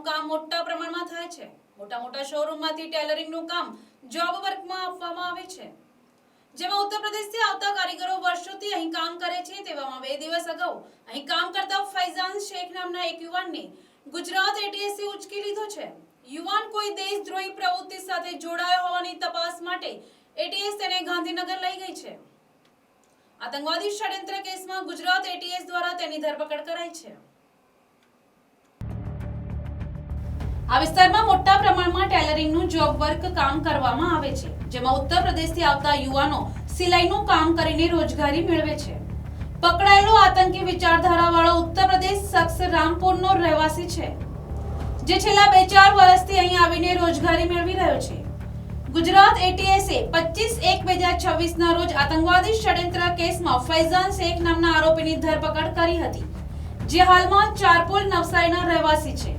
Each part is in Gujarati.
સિલાઈનું કામ મોટા પ્રમાણમાં થાય છે. મોટા મોટા શોરૂમમાંથી ટેલરિંગનું કામ જોબ વર્કમાં આપવામાં આવે છે. જેમાં ઉત્તર પ્રદેશથી આવતા કારીગરો વર્ષોથી અહીં કામ કરે છે તેવામાં બે દિવસ અગાઉ અહીં કામ કરતા ફૈઝાન શેખ નામના એક યુવાનને ગુજરાત એટીએસએ ઉચકી લીધો છે. યુવાન કોઈ દેશદ્રોહી પ્રવૃત્તિ સાથે જોડાયો હોવાની તપાસ માટે એટીએસ તેને ગાંધીનગર લઈ ગઈ છે. આતંકવાદી ષડયંત્ર કેસમાં ગુજરાત એટીએસ દ્વારા તેની ધરપકડ કરાઈ છે. આ વિસ્તારમાં મોટા પ્રમાણમાં ટેલરિંગનું જોબ વર્ક કામ કરવામાં આવે છે, જેમાં ઉત્તર પ્રદેશથી આવતા યુવાનો સિલાઈનું કામ કરીને રોજગારી મેળવે છે. પકડાયેલો આતંકી વિચારધારાવાળો ઉત્તર પ્રદેશ શખ્સ રામપુરનો રહેવાસી છે, જે છેલ્લા બે ચાર વર્ષથી અહીં આવીને રોજગારી મેળવી રહ્યો છે. ગુજરાત એટીએસે 25 એક બે હજાર છવ્વીસના રોજ આતંકવાદી ષડયંત્ર કેસમાં ફૈઝાન શેખ નામના આરોપીની ધરપકડ કરી હતી, જે હાલમાં ચારપુર નવસારીના રહેવાસી છે.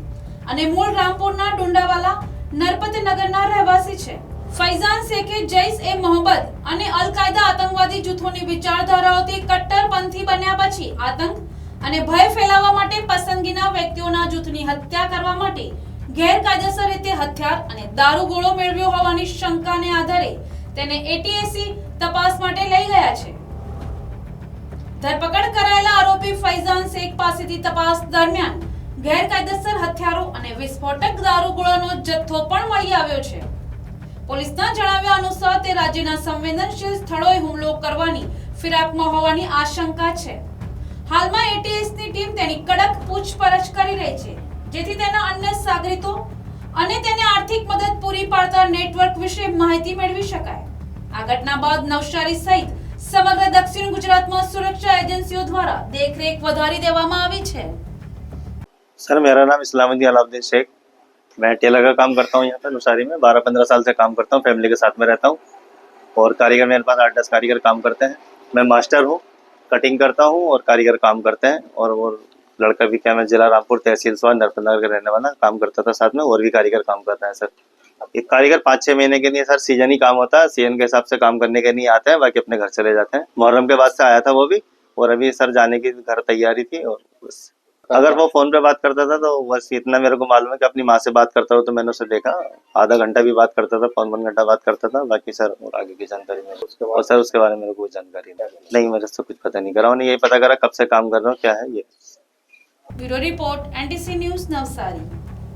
અને મૂળ રામપુરના ડુંડાવાલા નરપતનગરના રહેવાસી છે. ફૈઝાન શેખે જૈશ એ મોહબ્બત અને અલ કાયદા આતંકવાદી જૂથોની વિચારધારાઓથી કટ્ટરપંથી બન્યા પછી આતંક અને ભય ફેલાવવા માટે પસંદગીના વ્યક્તિઓના જૂથની હત્યા કરવા માટે ગેરકાયદેસર રીતે હથિયાર અને દારૂગોળો મેળવ્યો હોવાની શંકાને આધારે તેને એટીએસી તપાસ માટે લઈ ગયા છે. ધરપકડ કરાયેલા આરોપી ફૈઝાન શેખ પાસેથી તપાસ દરમિયાન ગેરકાયદેસર હથિયારો અને વિસ્ફોટક દારૂગોળાનો જથ્થો પણ મળી આવ્યો છે. પોલીસના જણાવ્યા અનુસાર તે રાજ્યના સંવેદનશીલ સ્થળોએ હુમલો કરવાની ફિરાકમાં હોવાની આશંકા છે. હાલમાં એટીએસની ટીમ તેની કડક પૂછપરછ કરી રહી છે. જેથી તેના અન્ય સાગરીતો અને તેને આર્થિક મદદ પૂરી પાડતા નેટવર્ક વિશે માહિતી મેળવી શકાય. આ ઘટના બાદ નવસારી સહિત સમગ્ર દક્ષિણ ગુજરાતમાં સુરક્ષા એજન્સીઓ દ્વારા દેખરેખ વધારી દેવામાં આવી છે. सर, मेरा नाम इस्लामुद्दीन अलाउद्दीन शेख। मैं टेलर का काम करता हूँ यहाँ पर नुसारी में। बारह पंद्रह साल से काम करता हूँ, फैमिली के साथ में रहता हूँ। और कारीगर मेरे पास आठ दस कारीगर काम करते हैं। मैं मास्टर हूँ, कटिंग करता हूँ और कारीगर काम करते हैं। और वो लड़का भी क्या, मैं जिला रामपुर तहसील स्वाद नरपतनगर का रहने वाला, काम करता था साथ में, और भी कारीगर काम कर रहे हैं, सर। एक कारीगर पाँच छः महीने के लिए, सर, सीज़न ही काम होता है। सीज़न के हिसाब से काम करने के लिए आते हैं, बाकी अपने घर चले जाते हैं। मुहर्रम के बाद से आया था वो भी, और अभी सर जाने की घर तैयारी थी, और करता अगर तो- वो फ़ोन पे बात करता था तो बस इतना मेरे को मालूम है कि अपनी माँ से बात करता हो तो मैंने उसे देखा। आधा घंटा भी बात करता था पौन पौन घंटा बात करता था बाकी सर और आगे की जानकारी मेरे उसके और सर उसके बारे में मेरे को जानकारी नहीं। मेरे से तो कुछ पता नहीं। करा उन्हें यही पता करा कब से काम कर रहा हूँ क्या है ये। Bureau report NTC news Navsari.